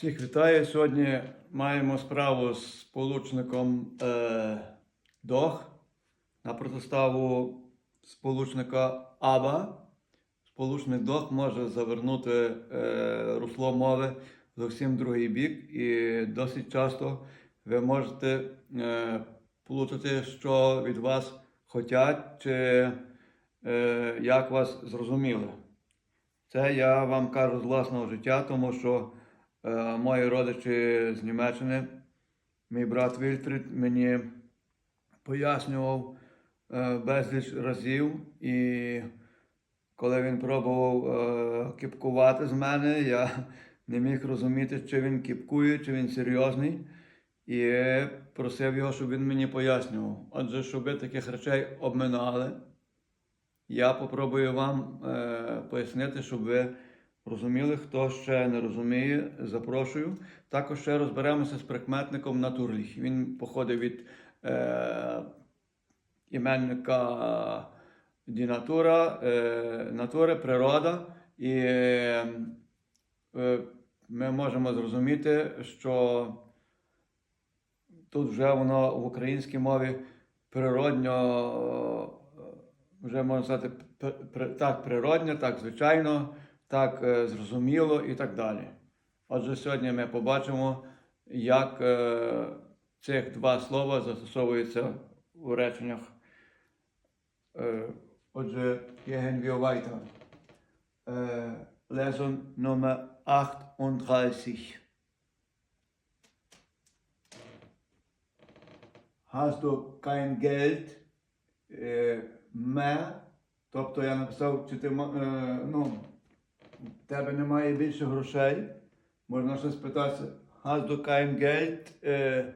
Всіх вітаю. Сьогодні маємо справу з сполучником е, ДОГ на протиставу сполучника АБА. Сполучник ДОГ може завернути е, русло мови зовсім другий бік, і досить часто ви можете е, получити, що від вас хочуть, чи е, як вас зрозуміли. Це я вам кажу з власного життя, тому що мої родичі з Німеччини, мій брат Вільфрід мені пояснював е, безліч разів, і коли він пробував е, кіпкувати з мене, я не міг розуміти, чи він кіпкує, чи він серйозний. І просив його, щоб він мені пояснював. Отже, щоб ви таких речей обминали, я попробую вам е, пояснити, щоб ви розуміли, хто ще не розуміє, запрошую. Також ще розберемося з прикметником натурліх. Він походить від е, іменника дінатура, е, натури, природа. І е, ми можемо зрозуміти, що тут вже воно в українській мові природньо, е, вже можна сказати, так природньо, так звичайно, так е, зрозуміло і так далі. Отже, сьогодні ми побачимо, як е, цих два слова застосовуються у реченнях. Е, Отже, weiter. Lesson Nummer 38. Hast du kein Geld mehr? Тобто я написав, чи ти тебе немає більше грошей. Можна ще спитатися, hast du kein Geld? Е,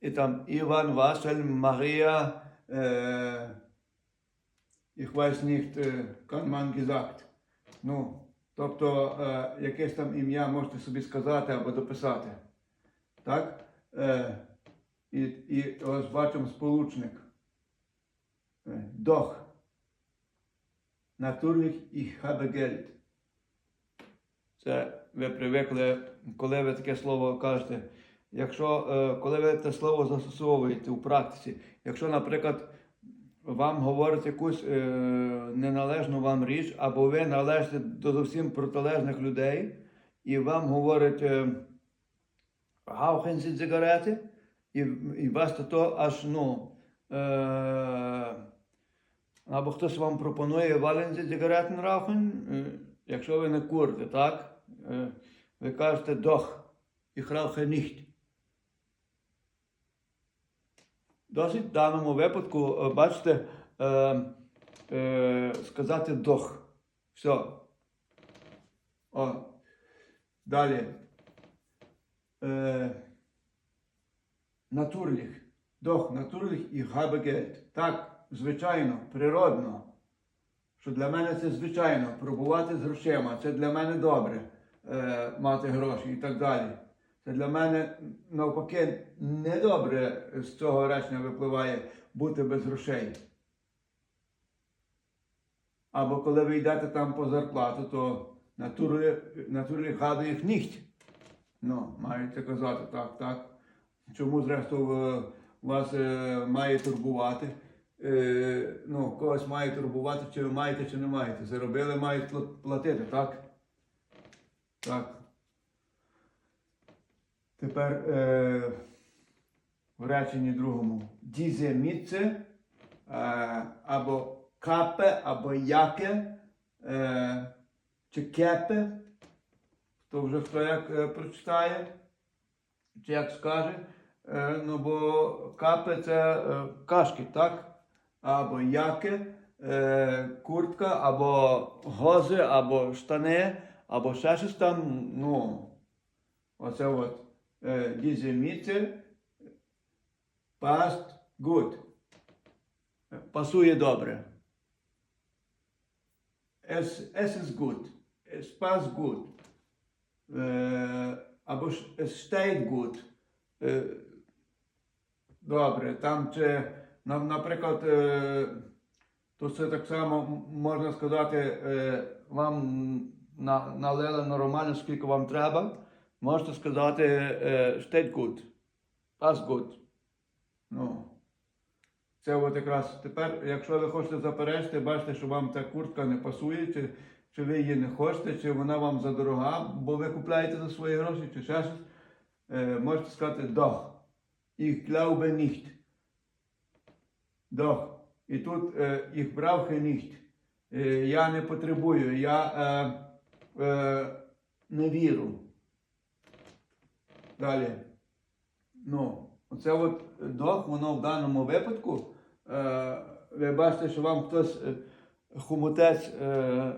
і там Іван, Василь, Марія, е, ich weiß nicht, е, kann man gesagt. Ну, тобто, е, якесь там ім'я можете собі сказати або дописати. Так? Е, і, і ось бачимо сполучник. Е, Doch. Natürlich, ich habe Geld. Це ви привикли, коли ви таке слово кажете. Якщо, е, коли ви те слово застосовуєте у практиці, якщо, наприклад, вам говорять якусь е, неналежну вам річ, або ви належите до зовсім протилежних людей, і вам говорять е, «Rauchen Sie і, і вас то, аж ну. Е, або хтось вам пропонує валенці Zigaretten rauchen, е, якщо ви не курите, так? Е, ви кажете doch, ich rauche nicht. Досить в даному випадку, е, бачите, е, е, сказати doch. Все. О. Далі. Е, Натурліх. Doch, натурліх і Geld. Так, звичайно, природно. Що для мене це звичайно, пробувати з грошима. Це для мене добре е, мати гроші і так далі. Це для мене навпаки недобре з цього речення випливає бути без грошей. Або коли ви йдете там по зарплату, то натурлі гаду їх ніхт. Ну, маєте казати так, так. Чому, зрештою, вас е, має турбувати? Е, ну, когось має турбувати, чи ви маєте, чи не маєте. Заробили, мають платити, так? Так. Тепер е, в реченні другому. Дізе міце е, або капе, або яке, е, чи кепе. То вже хто як е, прочитає, чи як скаже. Е, ну, бо капе це е, кашки, так? Або яке, е, куртка, або гози, або штани, або ще щось там, ну, оце от. Е, diese Miete passt gut. Е, Пасує добре. Es, es ist gut. Es passt gut. Е, або es steht gut. Е, добре. Там чи, на- наприклад, е, то це так само можна сказати, е, вам налили нормально, скільки вам треба. можете сказати е, gut. Passt. Ну. Це от якраз тепер, якщо ви хочете заперечити, бачите, що вам ця куртка не пасує, чи, чи ви її не хочете, чи вона вам задорога, бо ви купляєте за свої гроші, чи ще щось, е, можете сказати doch. Ich glaube nicht. Doch. І тут е, ich brauche nicht. Е, я не потребую, я е, е, не віру. Далі. Ну, оце от дох, воно в даному випадку. Е, ви бачите, що вам хтось е, хомутець е,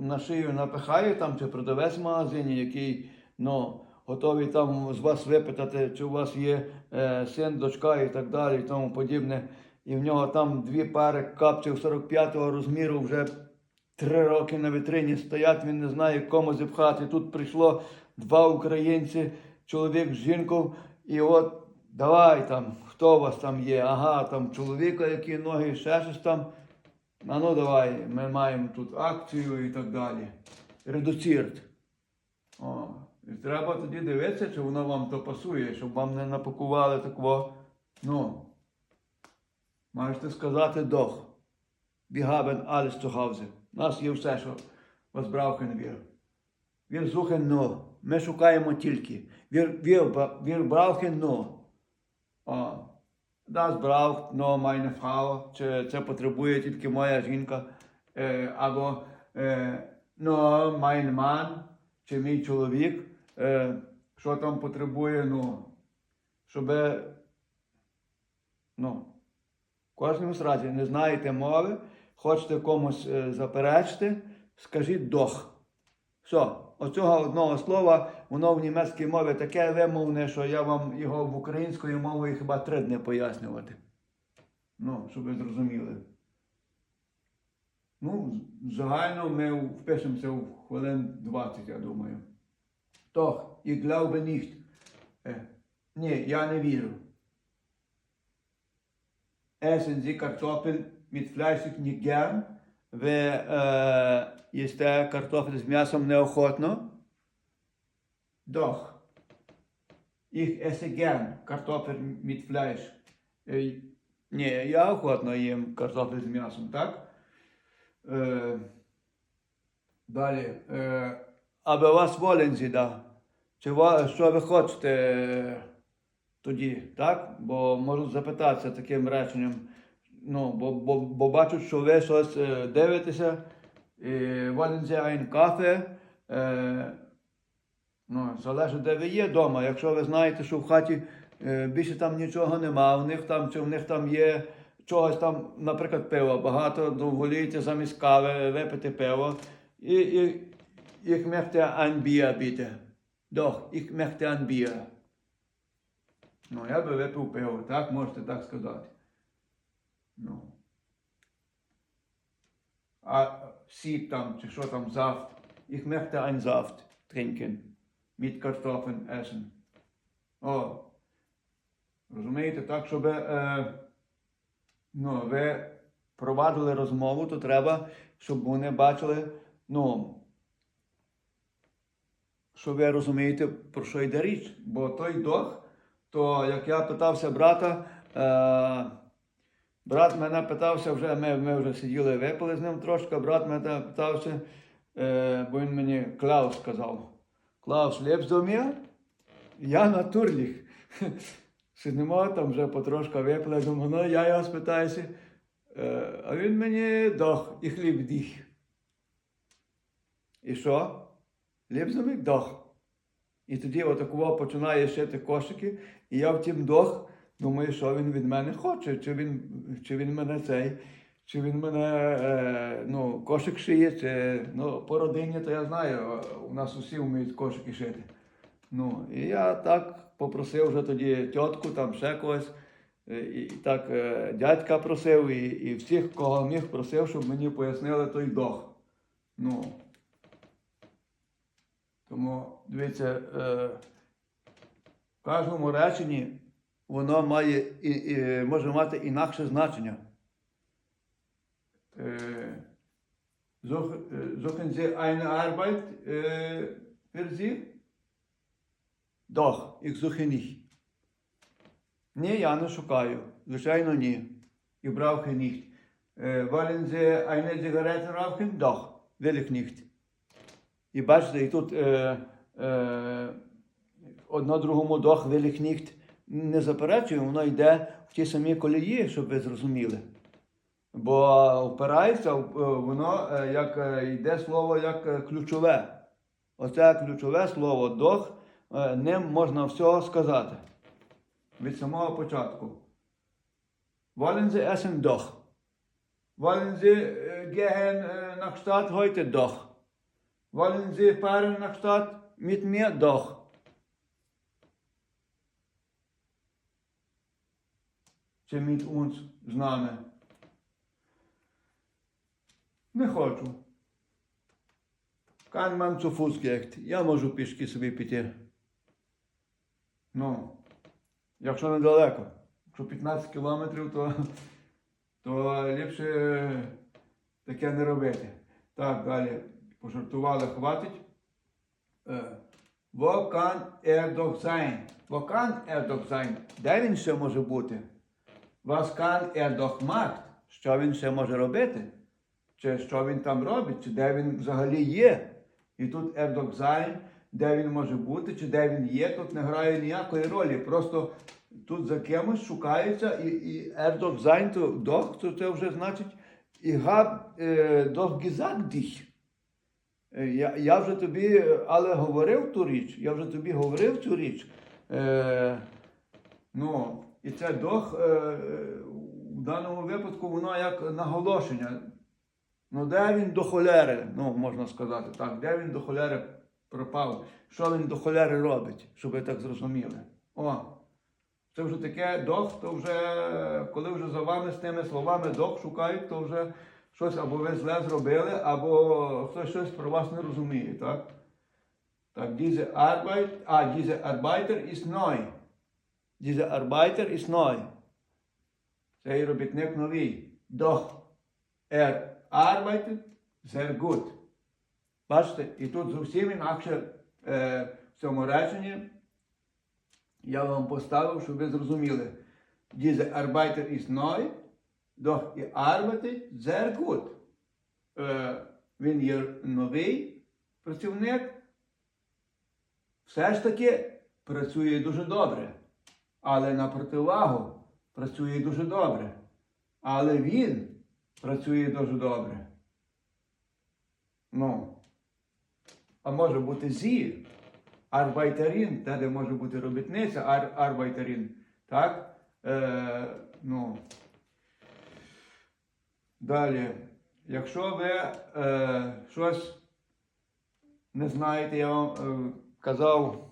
на шию напихає там, чи продавець в магазині, який ну, готовий там з вас випитати, чи у вас є е, син, дочка і так далі, і тому подібне. І в нього там дві пари капців 45-го розміру вже три роки на вітрині стоять, він не знає, кому зіпхати. Тут прийшло два українці, чоловік з жінкою, і от давай там, хто у вас там є? Ага, там чоловіка, які ноги, ще щось там. А ну давай, ми маємо тут акцію і так далі. Редуцірт. О, і треба тоді дивитися, чи воно вам то пасує, щоб вам не напакували такого. Ну, можете сказати дох. Wir haben alles. У нас є все, що was brauchen wir. Wir suchen. Ми шукаємо тільки. Wir, wir, bra- wir brauchen nur. О, das braucht nur meine. Чи це потребує тільки моя жінка. Е, або е, no, Mann, чи мій чоловік. Е, що там потребує, ну, щоб ну, в кожному разі не знаєте мови, хочете комусь е, заперечити, скажіть дох. Все, оцього одного слова, воно в німецькій мові таке вимовне, що я вам його в українською мовою хіба три дні пояснювати. Ну, щоб ви зрозуміли. Ну, загально ми впишемося в хвилин 20, я думаю. Doch, ich glaube nicht. Е, ні, я не вірю. Sie Kartoffeln mit Fleisch nicht gern? Ви е, їсте картофель з м'ясом неохотно? Doch. Ich esse gern Kartoffeln mit Fleisch. Е, ні, я охотно їм картофель з м'ясом, так? Е, далі. Е, аби вас волен зіда. Чи ва, що ви хочете тоді, так? Бо можуть запитатися таким реченням. Ну, бо, бо, бо бачать, що ви щось е, дивитеся, Sie einen Е, ну, залежить, де ви є вдома. Якщо ви знаєте, що в хаті е, більше там нічого нема, у них там, чи в них там є чогось там, наприклад, пива багато, то волієте замість кави випити пиво. І, і, ich möchte ein Bier, bitte. Doch, ich möchte ein. Ну, я би випив пиво, так, можете так сказати. Ну. А сік там, чи що там, Saft. Ich möchte einen Saft trinken. Mit Kartoffeln essen. О. Розумієте, так, щоб е, ну, ви провадили розмову, то треба, щоб вони бачили, ну, що ви розумієте, про що йде річ. Бо той дох, то як я питався брата, е, брат мене питався вже, ми, ми вже сиділи, випили з ним трошки, брат мене питався, е, бо він мені Клаус сказав. Клаус, лепс до мене? Я натурліх. Сидимо там вже потрошка випили, думаю, ну я його спитаюся. Е, а він мені дох і хліб діх. І що? Ліпзомик дох. І тоді отакого починає шити кошики, і я в тім дох думаю, що він від мене хоче, чи він, чи він мене цей, чи він мене е, ну, кошик шиє, чи ну, по родині, то я знаю, у нас усі вміють кошики шити. Ну, і я так попросив вже тоді тітку, там ще когось. е, І, так е, дядька просив, і, і всіх, кого міг, просив, щоб мені пояснили той дох. Ну, тому, дивіться, е, в кожному реченні воно має, і, і, може мати інакше значення. Е, such- е, Suchen Sie eine Arbeit äh, für Sie? Doch, ich suche nicht. Ні, я не шукаю. Звичайно, ні. Ich brauche nicht. Е, Wollen Sie eine Zigarette rauchen? Doch, will ich nicht. І бачите, і тут е, е, одно другому дох will ich nicht не заперечує, воно йде в ті самі колії, щоб ви зрозуміли. Бо впирається, е, воно е, як е, йде слово як ключове. Оце ключове слово дох, ним можна всього сказати. Від самого початку. Wollen Sie essen? Doch. Wollen Sie äh, gehen äh, nach Stadt heute? Doch. Wollen Sie fahren nach Stadt mit mir? Doch. Чи mit uns з нами? Не хочу. Kann man zu Fuß geht. Я можу пішки собі піти. Ну, якщо недалеко. Якщо 15 кілометрів, то, то ліпше таке не робити. Так, далі. Пожартували, хватить. Wo kann er doch sein? Wo kann er doch sein? Де він ще може бути? Was kann er? Що він ще може робити? Чи що він там робить, чи де він взагалі є? І тут doch де він може бути, чи де він є, тут не грає ніякої ролі. Просто тут за кимось шукається, і, і doch то doch, то це вже значить і hab е, gesagt. Е, Я, я вже тобі, але говорив ту річ, я вже тобі говорив цю річ. Е, ну, і це дох е, в даному випадку воно як наголошення. Ну, де він до холери, ну, можна сказати так, де він до холери пропав, що він до холери робить, щоб ви так зрозуміли. О, це вже таке дох, то вже, коли вже за вами з тими словами дох шукають, то вже щось або ви зле зробили, або хтось щось про вас не розуміє, так? Так, diese Arbeit, а, diese Arbeiter ist neu. Diese Arbeiter ist neu. Цей робітник новий. Doch er arbeitet sehr gut. Бачите, і тут зовсім інакше е, в цьому реченні я вам поставив, щоб ви зрозуміли. Diese Arbeiter ist neu, doch er arbeitet sehr gut. Е, він є новий працівник, все ж таки працює дуже добре. Але на противагу працює дуже добре. Але він працює дуже добре. Ну, а може бути зі, арбайтерін, де, може бути робітниця, ар, арбайтерін. Так? Е, ну. Далі. Якщо ви е, щось не знаєте, я вам е, казав,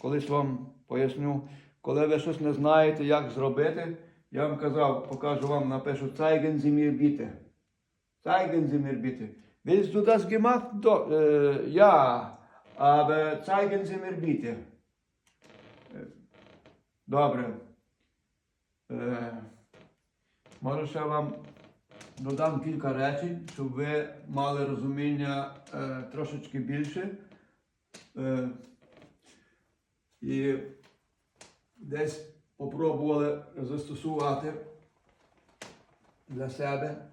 колись вам поясню, коли ви щось не знаєте, як зробити, я вам казав, покажу вам, напишу Zeigen Sie mir bitte. Zeigen Sie mir bitte. Willst du das gemacht? Do, äh, ja, aber zeigen Sie mir bitte. Добре. Е, може ще вам додам кілька речень, щоб ви мали розуміння е, трошечки більше. Е, і десь попробували застосувати для себе.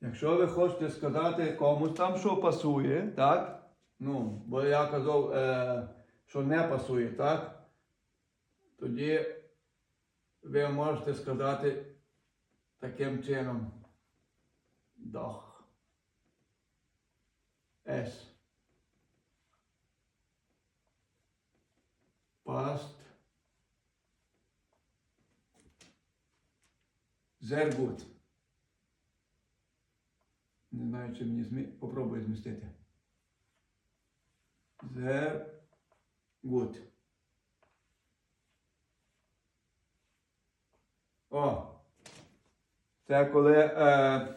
Якщо ви хочете сказати комусь там, що пасує, так? Ну, бо я казав, е, що не пасує, так? Тоді ви можете сказати таким чином. Doch. Es. Passt. Sehr gut. Не знаю, чи мені змі... попробую змістити. Sehr gut. О! Це коли е,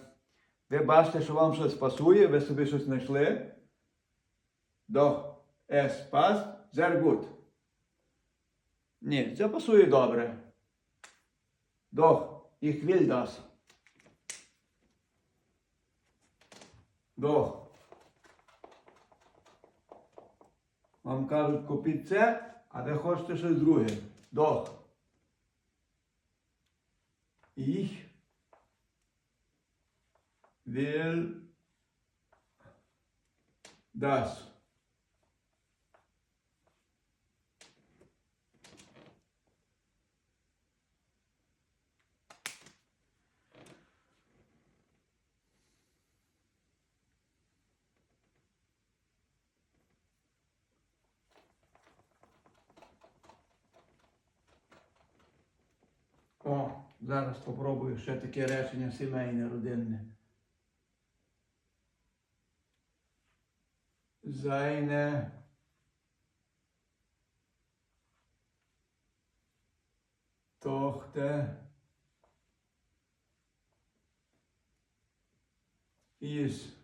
ви бачите, що вам щось пасує, ви собі щось знайшли. Doch, Es passt sehr gut. Ні, це пасує добре. Doch, ich will das. Doch. Вам кажуть, купіть це, а ви хочете щось друге. Дох. Ich will das. О, зараз спробую ще таке речення сімейне, родинне. Seine Tochter ist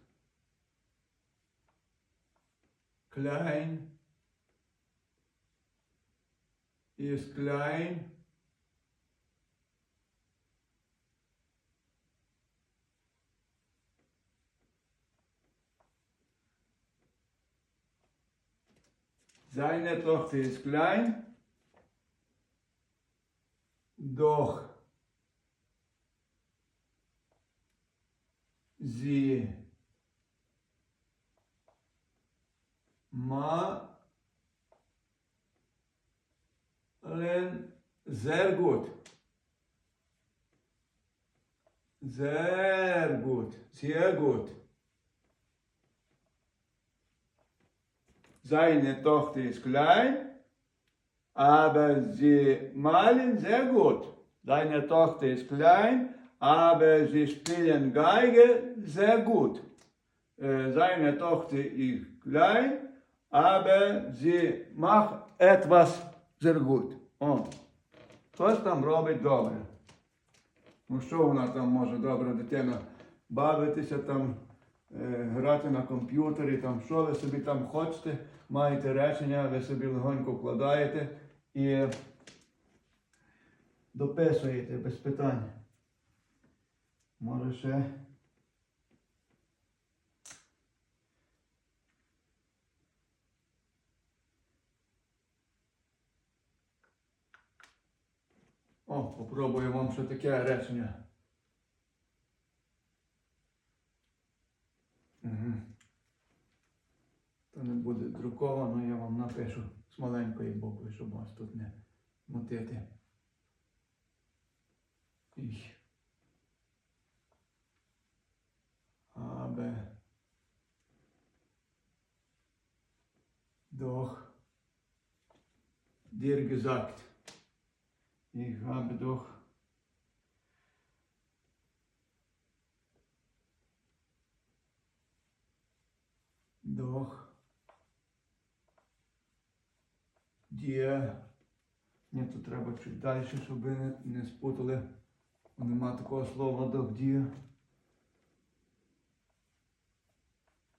klein, ist klein, Seine Tochter ist klein, doch sie malen sehr gut. Sehr gut, sehr gut. Seine Tochter ist klein, aber sie malen sehr gut. Seine Tochter ist klein, aber sie spielen Geige sehr gut. Äh, Seine Tochter ist klein, aber sie macht etwas sehr gut. О, хтось там робить добре. Ну що вона там може добре дитина бавитися там, е, грати на комп'ютері, там що ви собі там хочете, маєте речення, ви собі легонько вкладаєте і дописуєте без питань. Може ще. О, попробую вам ще таке речення. Угу. То не буде друковано, я вам напишу з маленької букви, щоб вас тут не мутити. Ich habe doch dir gesagt. Ich habe doch doch dir. Ні, тут треба чуть далі, щоб ви не, спутали. Нема такого слова.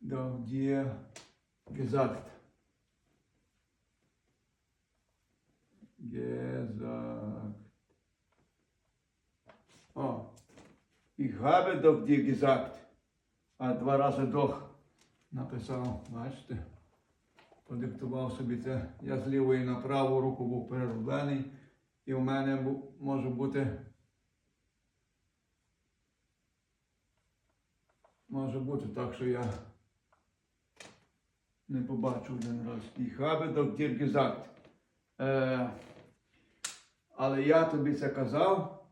Doch dir gesagt. Gesagt. О, ich habe doch dir gesagt. А два рази doch написав, бачите? Подиктував собі це. Я з лівої на праву руку був перероблений. І в мене може бути. Може бути так, що я не побачу один раз. Ich habe doch dir. Е, але я тобі це казав.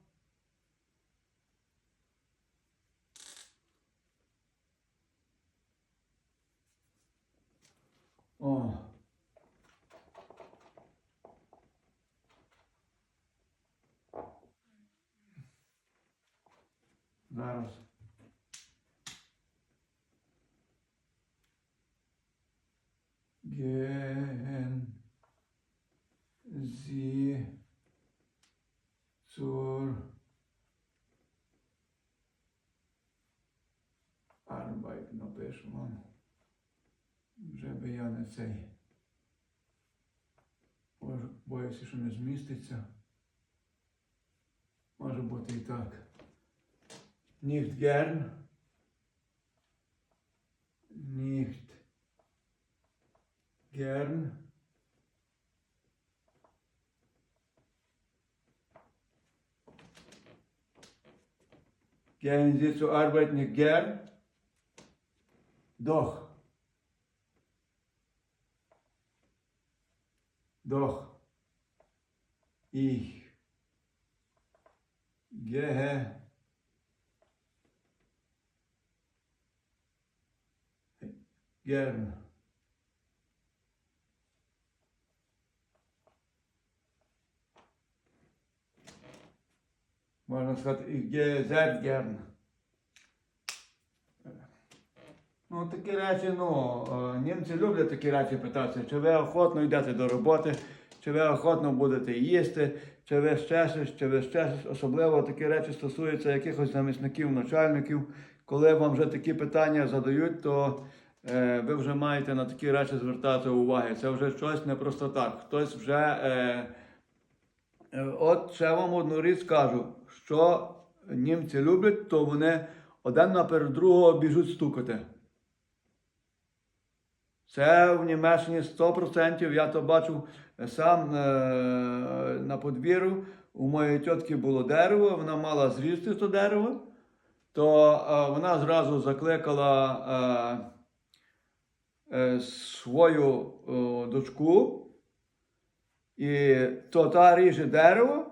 О. Зараз. Gehen Sie zur Напишу вам. Вже би я не цей. Боюся, що не зміститься. Може бути і так. Nicht gern. Nicht gern. Gehen Sie zur Arbeit nicht gern? Doch. Doch. Ich gehe gern. Можна сказати, ich gehe sehr gern. Ну, такі речі, ну, е, німці люблять такі речі питатися, чи ви охотно йдете до роботи, чи ви охотно будете їсти, чи ви ще чи ви ще. Особливо такі речі стосуються якихось замісників, начальників. Коли вам вже такі питання задають, то е, ви вже маєте на такі речі звертати увагу. Це вже щось не просто так. Хтось вже. Е, Е, От ще вам одну річ скажу, що німці люблять, то вони один наперед другого біжуть стукати. Це в Німеччині 100%. Я то бачив сам е, на подвір'ю. У моєї тітки було дерево, вона мала зрізти то дерево, то е, вона зразу закликала е, е, свою е, дочку. І то та ріже дерево,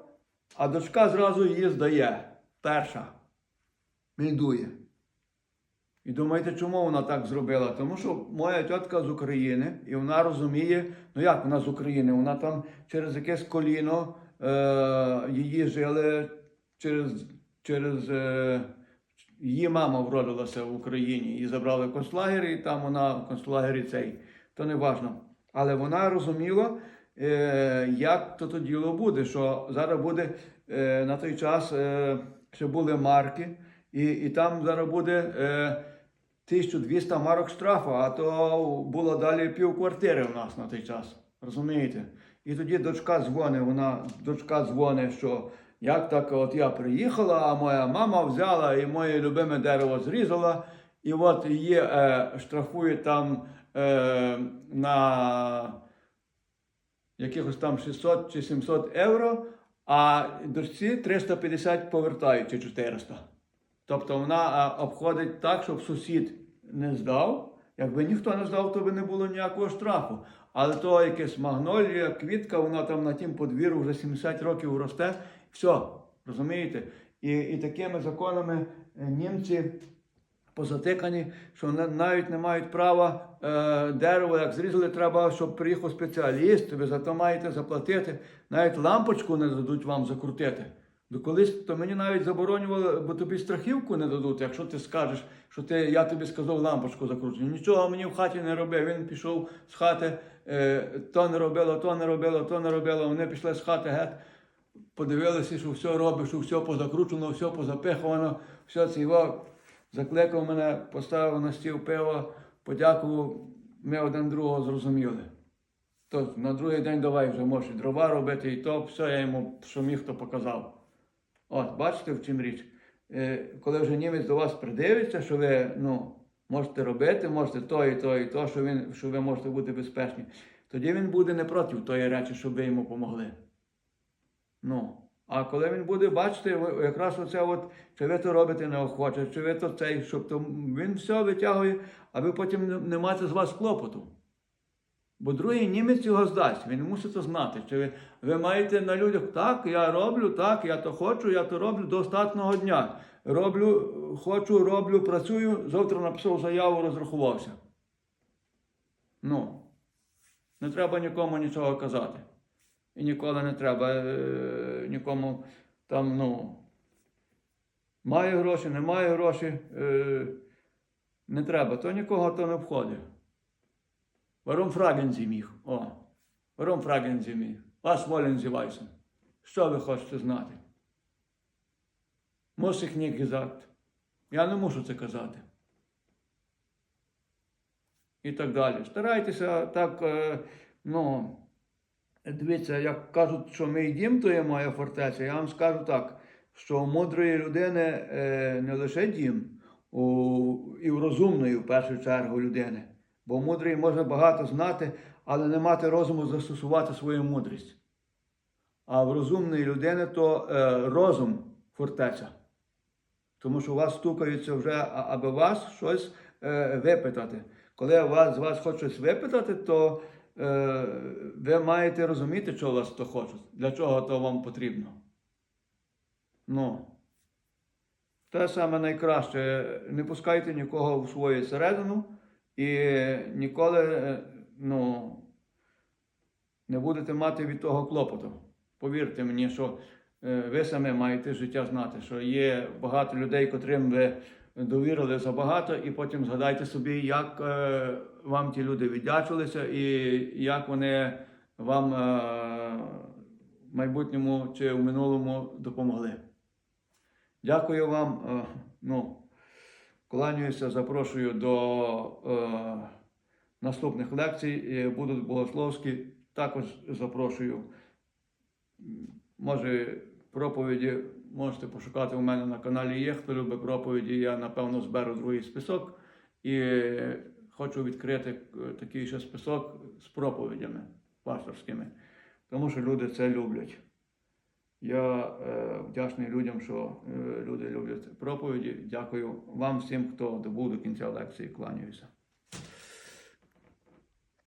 а дочка зразу її здає. Перша. Мільдує. І думаєте, чому вона так зробила? Тому що моя тітка з України, і вона розуміє, ну як вона з України? Вона там через якесь коліно е, її жили через, через е, її мама вродилася в Україні. Її забрали в концлагер, і там вона в концлагері цей. То не важно. Але вона розуміла, е, як то то діло буде, що зараз буде е, на той час е, ще були марки, і, і там зараз буде е, 1200 марок штрафу, а то було далі пів квартири у нас на той час. Розумієте? І тоді дочка дзвонить, вона дочка дзвонить, що як так, от я приїхала, а моя мама взяла і моє любиме дерево зрізала, і от її е, штрафують там е, на якихось там 600 чи 700 євро, а дочці 350 повертають чи 400. Тобто вона е, обходить так, щоб сусід не здав. Якби ніхто не здав, то би не було ніякого штрафу. Але то якась магнолія, квітка, вона там на тім подвір'ю вже 70 років росте. Все, розумієте? І, і такими законами е, німці позатикані, що на- навіть не мають права е, дерево, як зрізали, треба, щоб приїхав спеціаліст, ви за то маєте заплатити. Навіть лампочку не дадуть вам закрутити. До колись то мені навіть заборонювали, бо тобі страхівку не дадуть, якщо ти скажеш, що ти, я тобі сказав лампочку закручу. Нічого мені в хаті не робив. Він пішов з хати, е, то не робило, то не робило, то не робило. Вони пішли з хати геть, подивилися, що все робить, що все позакручено, все позапиховано, все це його закликав мене, поставив на стіл пиво, подякував, ми один другого зрозуміли. То на другий день давай вже можеш дрова робити, і то все я йому, що міг, то показав. От, бачите, в чим річ. Е, коли вже німець до вас придивиться, що ви ну, можете робити, можете то і то, і то, що, він, що ви можете бути безпечні, тоді він буде не проти тої речі, щоб ви йому помогли. Ну, а коли він буде бачити, якраз оце от, чи ви то робите неохоче, чи ви то цей, щоб то він все витягує, аби потім не мати з вас клопоту. Бо другий німець його здасть, він мусить це знати. Чи ви, ви маєте на людях, так, я роблю, так, я то хочу, я то роблю до остатнього дня. Роблю, хочу, роблю, працюю, завтра написав заяву, розрахувався. Ну, не треба нікому нічого казати. І ніколи не треба е, нікому там, ну, має гроші, не має гроші. Е, не треба, то нікого то не обходить. Warum fragen Sie mich? О, warum fragen Sie mich? Was wollen Sie wissen? Що ви хочете знати? Muss ich nicht gesagt. Я не мушу це казати. І так далі. Старайтеся так, е, ну, Дивіться, як кажуть, що мій дім то є моя фортеця, я вам скажу так, що у мудрої людини е, не лише дім, у, і у розумної в першу чергу людини. Бо мудрий може багато знати, але не мати розуму застосувати свою мудрість. А в розумної людини то е, розум фортеця. Тому що у вас стукаються вже, аби вас щось е, випитати. Коли вас, з вас хочуть щось випитати, то е, ви маєте розуміти, що вас то хочуть, для чого то вам потрібно. Ну, те саме найкраще. Не пускайте нікого в свою середину і ніколи е, ну, не будете мати від того клопоту. Повірте мені, що е, ви самі маєте життя знати, що є багато людей, котрим ви довірили забагато, і потім згадайте собі, як е, вам ті люди віддячилися і як вони вам в майбутньому чи в минулому допомогли. Дякую вам. Ну, кланяюся, запрошую до е, наступних лекцій. е, Будуть богословські. Також запрошую. Може, проповіді можете пошукати у мене на каналі є. Хто любить проповіді, я напевно зберу другий список. І хочу відкрити е, такий ще список з проповідями пасторськими, тому що люди це люблять. Я е, вдячний людям, що е, люди люблять проповіді. Дякую вам всім, хто добув до кінця лекції. Кланяюся.